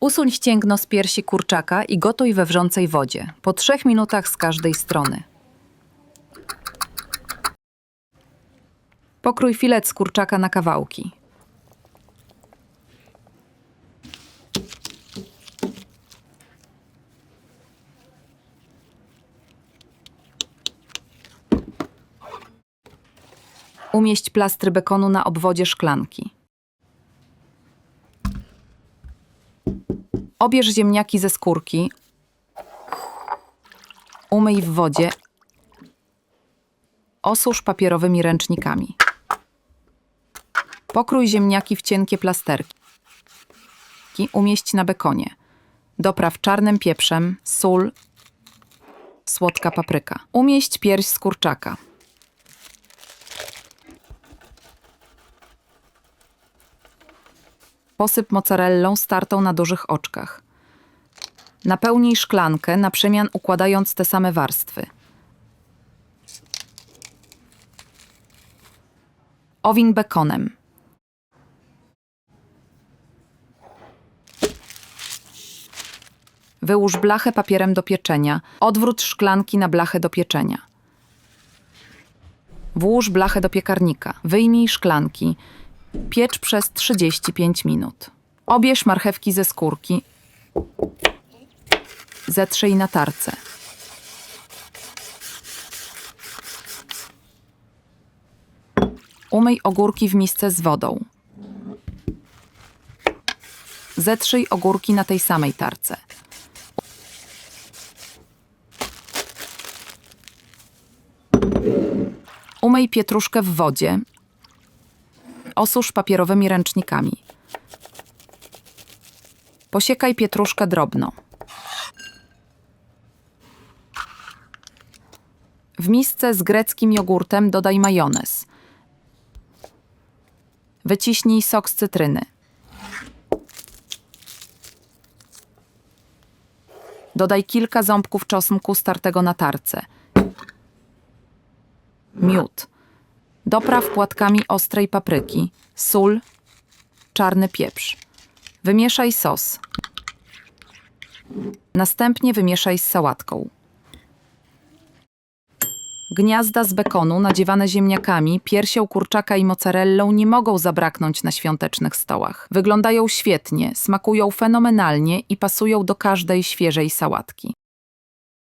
Usuń ścięgno z piersi kurczaka i gotuj we wrzącej wodzie, po trzech minutach z każdej strony. Pokrój filet z kurczaka na kawałki. Umieść plastry bekonu na obwodzie szklanki. Obierz ziemniaki ze skórki. Umyj w wodzie. Osusz papierowymi ręcznikami. Pokrój ziemniaki w cienkie plasterki. Umieść na bekonie. Dopraw czarnym pieprzem, sól, słodka papryka. Umieść pierś z kurczaka. Posyp mozzarellą startą na dużych oczkach. Napełnij szklankę, na przemian układając te same warstwy. Owiń bekonem. Wyłóż blachę papierem do pieczenia. Odwróć szklanki na blachę do pieczenia. Włóż blachę do piekarnika. Wyjmij szklanki. Piecz przez 35 minut. Obierz marchewki ze skórki. Zetrzyj na tarce. Umyj ogórki w misce z wodą. Zetrzyj ogórki na tej samej tarce. Umyj pietruszkę w wodzie. Osusz papierowymi ręcznikami. Posiekaj pietruszkę drobno. W misce z greckim jogurtem dodaj majonez. Wyciśnij sok z cytryny. Dodaj kilka ząbków czosnku startego na tarce. Miód. Dopraw płatkami ostrej papryki, sól, czarny pieprz. Wymieszaj sos. Następnie wymieszaj z sałatką. Gniazda z bekonu nadziewane ziemniakami, piersią kurczaka i mozzarellą nie mogą zabraknąć na świątecznych stołach. Wyglądają świetnie, smakują fenomenalnie i pasują do każdej świeżej sałatki.